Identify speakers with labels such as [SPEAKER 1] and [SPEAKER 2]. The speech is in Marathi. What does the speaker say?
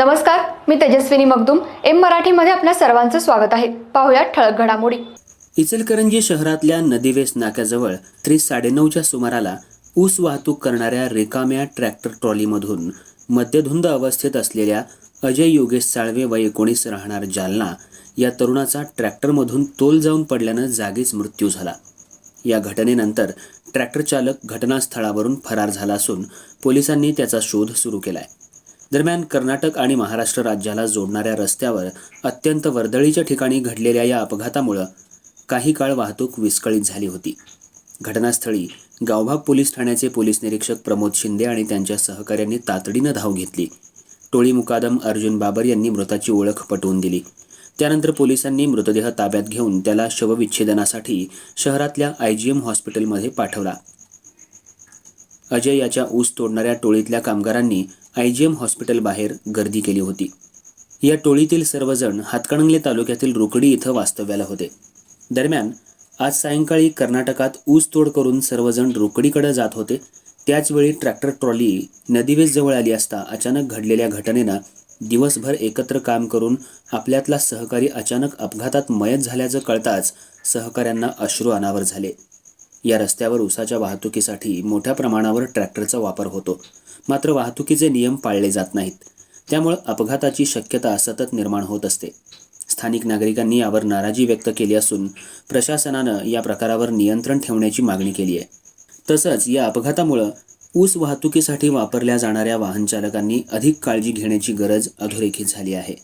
[SPEAKER 1] नमस्कार मी तेजस्विनी मगदुम. एम मराठीमध्ये आपल्या सर्वांचं स्वागत आहे. पाहुयात ठळक घडामोडी.
[SPEAKER 2] इचलकरंजी शहरातल्या नदीवेस नाक्याजवळ रात्री साडेनऊच्या सुमाराला ऊस वाहतूक करणाऱ्या रिकाम्या ट्रॅक्टर ट्रॉलीमधून मद्यधुंद अवस्थेत असलेल्या अजय योगेश साळवे व एकोणीस राहणार जालना या तरुणाचा ट्रॅक्टरमधून तोल जाऊन पडल्यानं जागीच मृत्यू झाला. या घटनेनंतर ट्रॅक्टर चालक घटनास्थळावरून फरार झाला असून पोलिसांनी त्याचा शोध सुरू केला आहे दरम्यान कर्नाटक आणि महाराष्ट्र राज्याला जोडणाऱ्या रस्त्यावर अत्यंत वर्दळीच्या ठिकाणी घडलेल्या या अपघातामुळं काही काळ वाहतूक विस्कळीत झाली होती. घटनास्थळी गावभाग पोलीस ठाण्याचे पोलीस निरीक्षक प्रमोद शिंदे आणि त्यांच्या सहकाऱ्यांनी तातडीनं धाव घेतली. टोळी मुकादम अर्जुन बाबर यांनी मृताची ओळख पटवून दिली. त्यानंतर पोलिसांनी मृतदेह ताब्यात घेऊन त्याला शवविच्छेदनासाठी शहरातल्या आय जी एम हॉस्पिटलमध्ये पाठवला. अजय याच्या ऊस तोडणाऱ्या टोळीतल्या कामगारांनी आय जी हॉस्पिटल बाहेर गर्दी केली होती. या टोळीतील सर्वजण हातकणंगले तालुक्यातील रुकडी इथं वास्तव्याला होते. दरम्यान आज सायंकाळी कर्नाटकात ऊस तोड करून सर्वजण रुकडीकडे जात होते. त्याचवेळी ट्रॅक्टर ट्रॉली नदीवेस जवळ आली असता अचानक घडलेल्या घटनेनं दिवसभर एकत्र काम करून आपल्यातला सहकारी अचानक अपघातात मयत झाल्याचं कळताच सहकाऱ्यांना अश्रू अनावर झाले. या रस्त्यावर ऊसाच्या वाहतुकीसाठी मोठ्या प्रमाणावर ट्रॅक्टरचा वापर होतो. मात्र वाहतुकीचे नियम पाळले जात नाहीत. त्यामुळे अपघाताची शक्यता सतत निर्माण होत असते. स्थानिक नागरिकांनी यावर नाराजी व्यक्त केली असून प्रशासनानं या प्रकारावर नियंत्रण ठेवण्याची मागणी केली आहे. तसंच या अपघातामुळं ऊस वाहतुकीसाठी वापरल्या जाणाऱ्या वाहन चालकांनी अधिक काळजी घेण्याची गरज अधोरेखित झाली आहे.